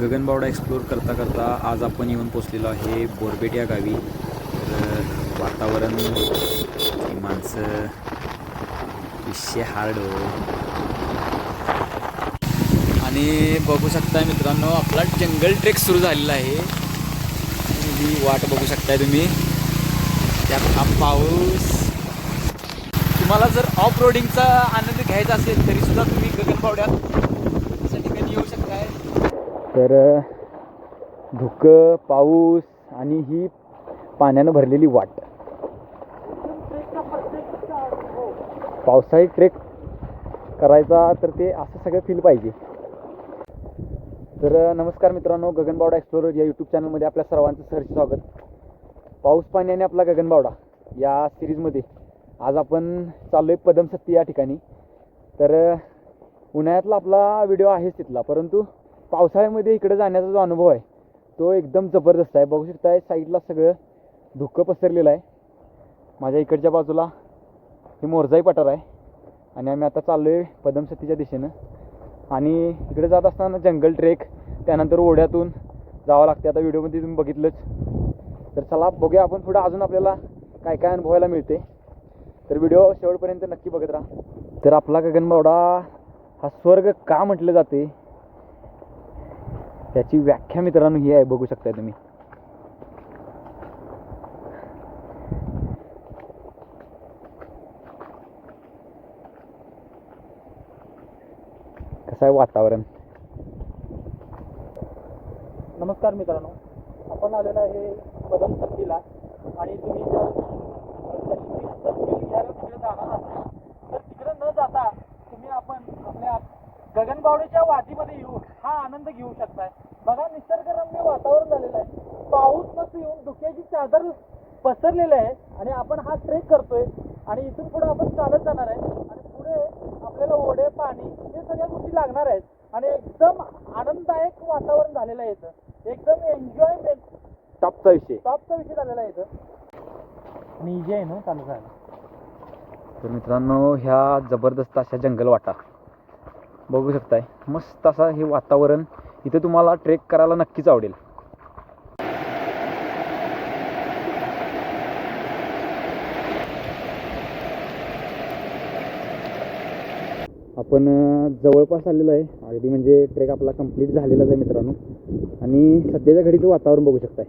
Gaganbawada explore करता करता आज आपण येऊन पोचलेलो आहे बोरबेट या गावी. तर वातावरण माणसं विषय हार्ड हो. आणि बघू शकताय मित्रांनो आपला जंगल ट्रेक सुरू झालेला आहे. ही वाट बघू शकताय तुम्ही. त्यात हा पाऊस. तुम्हाला जर ऑफ रोडिंगचा आनंद घ्यायचा असेल तरीसुद्धा तुम्ही गगनबावड्यात अशा ठिकाणी येऊ शकताय तर धुकं पाऊस आणि ही पाण्यानं भरलेली वाट. पावसाळी ट्रेक करायचा तर ते असं सगळं फील पाहिजे. तर नमस्कार मित्रांनो गगनबावडा एक्सप्लोरर या यूट्यूब चॅनलमध्ये आपल्या सर्वांचं सहर्ष स्वागत. पाऊस पाणी आणि आपला गगनबावडा या सिरीजमध्ये आज आपण चाललो आहे पदमसत्ती या ठिकाणी. तर उन्हाळ्यातला आपला व्हिडिओ आहेच तिथला परंतु पावसाळ्यामध्ये इकडे जाण्याचा जो अनुभव आहे तो एकदम जबरदस्त आहे. बघू शकताय साईडला सगळं धुकं पसरलेलं आहे. माझ्या इकडच्या बाजूला हे मोरजाई पठार आहे. आणि आम्ही आता चाललो आहे पदमसतीच्या दिशेनं. आणि इकडे जात असताना जंगल ट्रेक त्यानंतर ओढ्यातून जावं लागते आता व्हिडिओमध्ये तुम्ही बघितलंच. तर चला बघूया आपण पुढं अजून आपल्याला काय काय अनुभवायला मिळते. तर व्हिडिओ शेवटपर्यंत नक्की बघत राहा. तर आपला गगनबावडा हा स्वर्ग का म्हटलं जाते? त्याची व्याख्या मित्रांनो ही आहे बघू शकताय तुम्ही. कसं आहे वातावरण? नमस्कार मित्रांनो. आपण आलेलो आहे बदल सत्तीला आणि तुम्ही जर घ्यायला तिकडे जाणार असाल तर तिकडे न जाता तुम्ही आपण आपल्या गगनबावडीच्या वादीमध्ये येऊन हा आनंद घेऊ शकताय. बघा निसर्गरम्य वातावरण झालेलं आहे. पाऊस मस्त येऊन धुक्याची चादर पसरलेली आहे आणि आपण हा ट्रेक करतोय आणि इथून पुढे आपण चालत जाणार आहे. आणि पुढे आपल्याला ओढे पाणी हे सगळ्या गोष्टी लागणार आहेत. आणि एकदम आनंददायक वातावरण झालेलं आहे इथं. एकदम एन्जॉयमेंट टॉपचा विषय. टॉपचा विषय झालेला आहे इथं. आणि इजी आहे ना चालू जायला तर मित्रांनो ह्या जबरदस्त अशा जंगल वाटा बघू शकताय. मस्त असा हे वातावरण इथे तुम्हाला ट्रेक करायला नक्कीच आवडेल. आपण जवळपास आलेलो आहे. अगदी म्हणजे ट्रेक आपला कंप्लीट झालेलाच आहे मित्रांनो. आणि सध्याच्या घडीचं वातावरण बघू शकताय.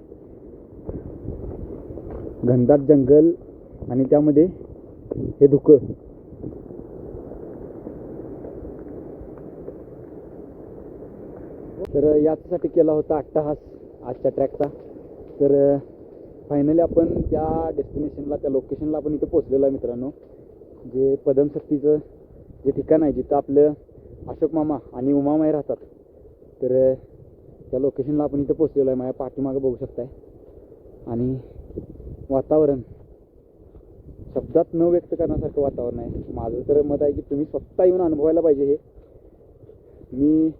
घनदाट जंगल आणि त्यामध्ये हे धुकं. तर याच्यासाठी केला होता अट्टहास आजच्या ट्रॅकचा तर फायनली आपण त्या डेस्टिनेशनला त्या लोकेशनला आपण इथं पोचलेलो आहे मित्रांनो. जे पदमशक्तीचं जे ठिकाण आहे जिथं आपलं अशोक मामा आणि उमामाई राहतात. तर त्या लोकेशनला आपण इथं पोचलेलो आहे. माझ्या पाठीमागं बघू शकताय. आणि वातावरण. शब्दात न व्यक्त करण्यासारखं वातावरण आहे. माझं तर मत आहे की तुम्ही स्वतः येऊन अनुभवायला पाहिजे हे. मी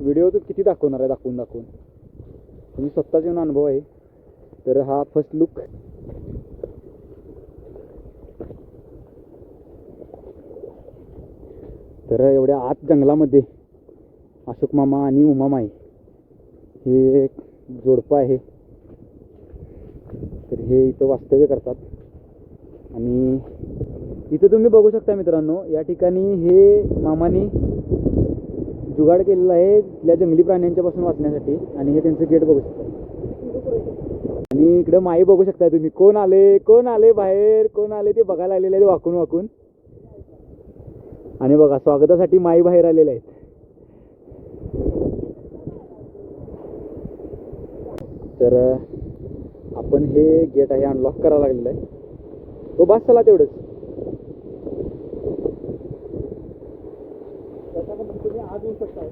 व्हिडिओ तू किती दाखवणार आहे दाखवून दाखवून. तुम्ही स्वतःच येऊन अनुभव आहे. तर हा फर्स्ट लुक तर एवढ्या आत जंगलामध्ये अशोक मामा आणि उमामाई हे एक जोडपं आहे. तर हे इथं वास्तव्य करतात. आणि इथं तुम्ही बघू शकता मित्रांनो या ठिकाणी हे मामानी जुगाड केलेला आहे इथल्या जंगली प्राण्यांच्यापासून वाचण्यासाठी. आणि हे त्यांचं गेट बघू शकता. आणि इकडं माई बघू शकता तुम्ही. कोण आले? कोण आले बाहेर? कोण आले ते बघायला आलेले आहेत वाकून वाकून. आणि बघा स्वागतासाठी माई बाहेर आलेले आहेत. तर आपण हे गेट आहे अनलॉक करायला लागलेलं आहे. तो बस चला तेवढंच. तुम्ही आज येऊ शकता.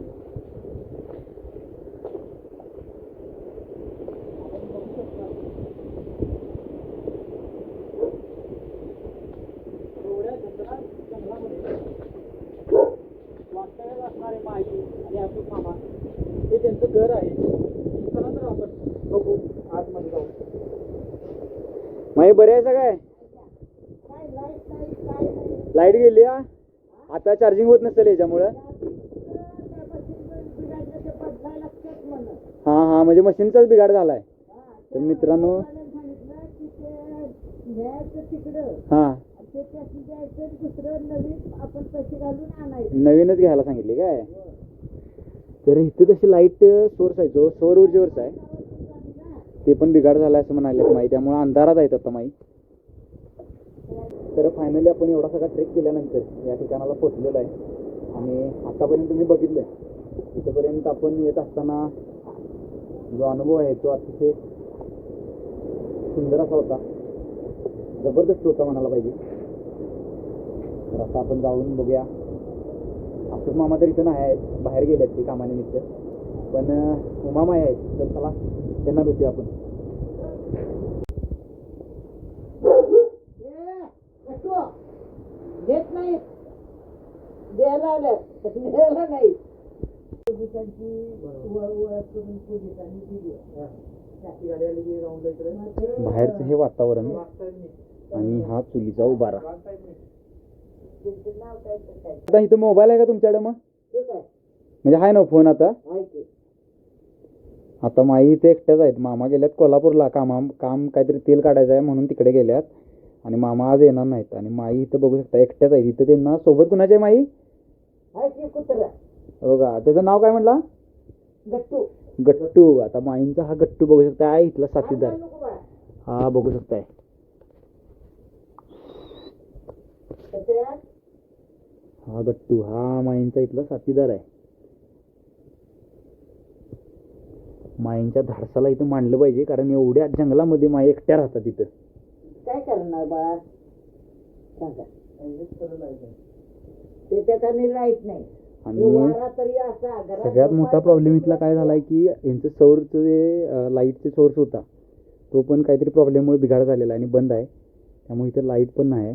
वास्तव्यात असणारे माई आणि मामा हे त्यांचं घर आहे. चला तर आपण बघू आतमध्ये जाऊ. माई बरे आहे काय? लाइट गेली हा? आता चार्जिंग होत नसेल याच्यामुळं. हा हा म्हणजे मशीनचाच बिघाड झालाय. तर मित्रांनो हां. नवीनच घ्यायला सांगितले काय? तर इथं तशी लाइट सोर्स आहे जो सौर ऊर्जेवरचा आहे. ते पण बिघाड झालाय असं म्हणाले माई त्यामुळे अंधारात आहेत आता माई. तर फायनली आपण एवढा सगळा ट्रेक केल्यानंतर या ठिकाणाला पोचलेलो आहे. आणि आतापर्यंत तुम्ही बघितलंय. इथंपर्यंत आपण येत असताना जो अनुभव आहे तो अतिशय सुंदर असा होता. जबरदस्त होता म्हणायला पाहिजे. तर आता आपण जाऊन बघूया. आशोक मामा तर इथं नाही आहेत. बाहेर गेलेत ते कामानिमित्त. पण उमामा आहेत तर चला त्यांना भेटूया आपण. घेत नाही द्यायला आल्या द्यायला नाही ओळख दिली बाहेरचं हे वातावरण आणि हा चुलीचा उभारा त्यांचं आता इथं मोबाईल आहे का तुमच्याकडे मग? म्हणजे आहे ना फोन आता? आता माई इथे एकट्याच आहेत. मामा गेल्यात कोल्हापूरला. कामा काम काहीतरी तेल काढायचं आहे म्हणून तिकडे गेल्यात. आणि मामा आज येणार नाहीत. आणि माई इथं बघू शकता एकट्याच आहेत. इथं त्यांना सोबत कुणाचे आहे माई? कुत्रा? बघा त्याचं नाव काय म्हटला? गट्टू. गट्टू. आता माईंचा हा गट्टू बघू शकता आहे इथला साथीदार. हा बघू शकताय. हा गट्टू. हा माईंचा इथला साथीदार आहे. माईंच्या धाडसाला इथं मांडलं पाहिजे कारण एवढ्या जंगलामध्ये माई एकट्या राहतात इथं. काय करणार बाळा? ते त्याच्याने राहत नाही. आणि सगळ्यात मोठा प्रॉब्लेम इथला काय झालाय की यांचं सौरचं जे लाईटचे सोर्स होता तो पण काहीतरी प्रॉब्लेममुळे बिघाड झालेला आहे आणि बंद आहे. त्यामुळे इथं लाइट पण नाही आहे.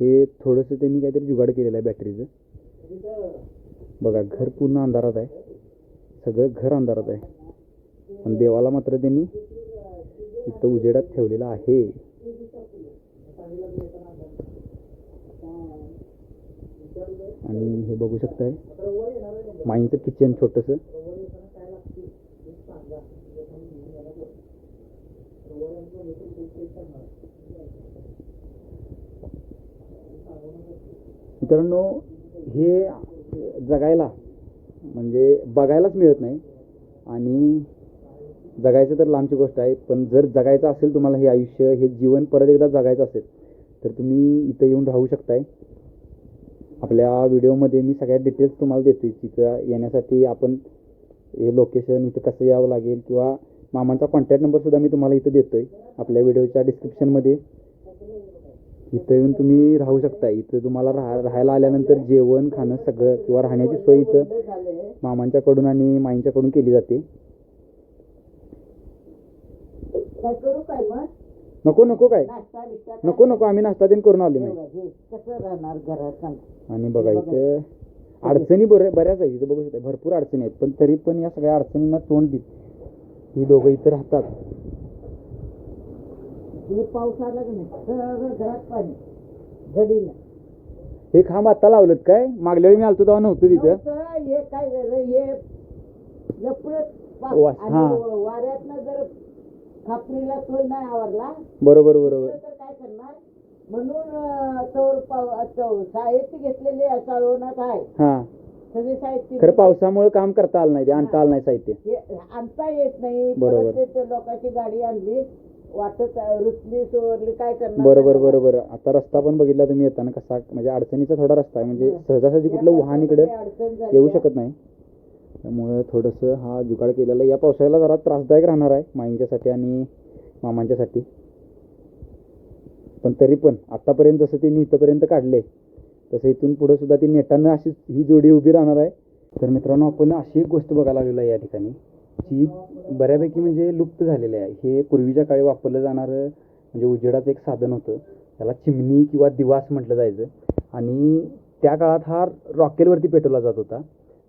हे थोडंसं त्यांनी काहीतरी जुगाड केलेलं आहे बॅटरीचं बघा घर पूर्ण अंधारात आहे. सगळं घर अंधारात आहे. पण देवाला मात्र त्यांनी इथं उजेडात ठेवलेलं आहे. आणि हे बघू शकताय. माईंचं किचन छोटंसं. मित्रांनो हे जगायला म्हणजे बघायलाच मिळत नाही. आणि जगायचं तर लांबची गोष्ट आहे पण जर जगायचं असेल तुम्हाला हे आयुष्य हे जीवन परत एकदा जगायचं असेल तर तुम्ही इथं येऊन राहू शकताय. आपल्या व्हिडिओमध्ये मी सगळ्या डिटेल्स तुम्हाला देतोय. तिथं येण्यासाठी आपण हे लोकेशन इथं कसं यावं लागेल किंवा मामांचा कॉन्टॅक्ट नंबरसुद्धा मी तुम्हाला इथं देतो आहे आपल्या व्हिडिओच्या डिस्क्रिप्शनमध्ये इथं येऊन तुम्ही राहू शकता. इथं तुम्हाला राहा राहायला आल्यानंतर जेवण खाणं सगळं किंवा राहण्याची सोय इथं मामांच्याकडून आणि माईंच्याकडून केली जाते. करू काय मग? नको नको काय? नाश्ता बिस्टा नको नको आम्ही नाश्ता देऊन करून आलो मी. हे कसं राहणार घरात? सांग. आणि बघा इथं अडचणी बरे बऱ्याच आहेत. इथं बघू शकता भरपूर अडचणी आहेत. पण तरी पण या सगळ्या अडचणींना तोंड देत ही दोघं इथं राहतात. हे पाऊस आला की नाही? सगळं घरात पाणी. झडीनं हे खांब आता लावलेत काय? मागल्या वेळी मी आलतो तेव्हा नव्हतं तिथं. नव्हतं, हे काय झालं? हे लपडत वा- हा. आणि वाऱ्यातनं जर खापणीला तोल नाही आवरला. बरोबर बरोबर. तर काय करणार? म्हणून चौर पाव चौ साहित्य घेतलेले साळवणात आहे. हा. सगळे साहित्य खरं पावसामुळे काम करता आलं नाही ते आणता आलं नाही साहित्य. हे आणता येत नाही. बरोबर. परत ते- ते लोकांची गाडी आणली वाटत रुचली सोरली काय करणार बरोबर बरोबर. आता रस्ता पण बघितला तुम्ही येताना कसा म्हणजे अडचणीचा थोडा रस्ता आहे. म्हणजे सहजासहजी कुठलं वाहन इकडे अडचण झाली येऊ शकत नाही. त्यामुळे थोडंसं हा जुगाड केलेला या पावसाळ्याला जरा त्रासदायक राहणार आहे माईंच्यासाठी आणि मामांच्यासाठी. पण तरी पण आत्तापर्यंत जसं त्यांनी इथंपर्यंत काढले तसं इथून पुढे सुद्धा ती नेटानं अशीच ही जोडी उभी राहणार आहे. तर मित्रांनो आपण अशी एक गोष्ट बघायला लागलेलो आहे या ठिकाणी जी बऱ्यापैकी म्हणजे लुप्त झालेली आहे. हे पूर्वीच्या काळी वापरलं जाणारं म्हणजे उजेडाचं एक साधन होतं. त्याला चिमणी किंवा दिवास म्हटलं जायचं. आणि त्या काळात हा रॉकेलवरती पेटवला जात होता.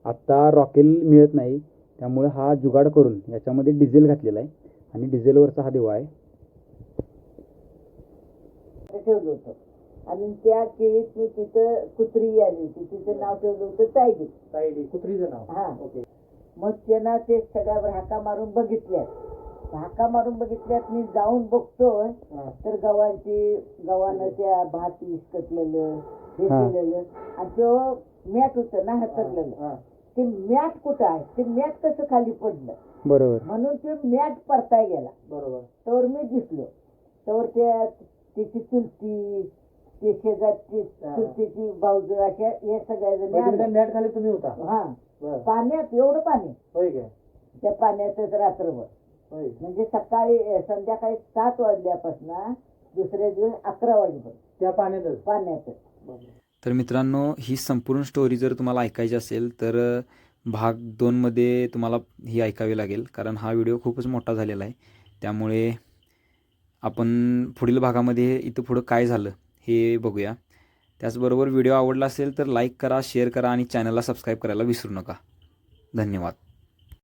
आत्ता रॉकेल मिळत नाही त्यामुळे हा जुगाड करून याच्यामध्ये डिझेल घातलेला आहे. आणि डिझेलवरचा हा दिवा आहे. ठेवलं होतं. आणि त्या केळीत मी तिथं कुत्री आली. होती तिचं नाव ठेवलं होतं तायडी. साईड कुत्रीचं नाव? हा. मग त्यानं ते सगळ्यावर हाका मारून बघितल्यात. हाका मारून बघितल्यात मी जाऊन बघतोय तर गव्हाची गव्हानं त्या भात विस्कटलेलं हे हा. केलेलं. आणि तो मॅट होतं ना हातरलेलं ते मॅट कुठं आहे? ते मॅट कसं खाली पडलं? बरोबर. म्हणून ते मॅट परताय गेला. बरोबर. तर मी दिसलो तर त्या तिची चुलती ते शेजारची हा. चुलतीची भाऊज अशा हे सगळ्या जणी आल्या. मॅट खाली तुम्ही होता. हा. बरं. पाण्यात एवढं पाणी. होय काय त्या पाण्यातच रात्रभर. होय. म्हणजे सकाळी अं, संध्याकाळी सात वाजल्यापासून दुसऱ्या दिवस अकरा वाजेपर्यंत. त्या पाण्यातच? पाण्यातच. तर मित्रांनो ही संपूर्ण स्टोरी जर तुम्हाला ऐकायची असेल तर भाग दोनमध्ये तुम्हाला ही ऐकावी लागेल. कारण हा व्हिडिओ खूपच मोठा झालेला आहे. त्यामुळे आपण पुढील भागामध्ये इथं पुढं काय झालं हे बघूया. त्याचबरोबर व्हिडिओ आवडला असेल तर लाईक करा शेअर करा आणि चॅनलला सबस्क्राईब करायला विसरू नका. धन्यवाद.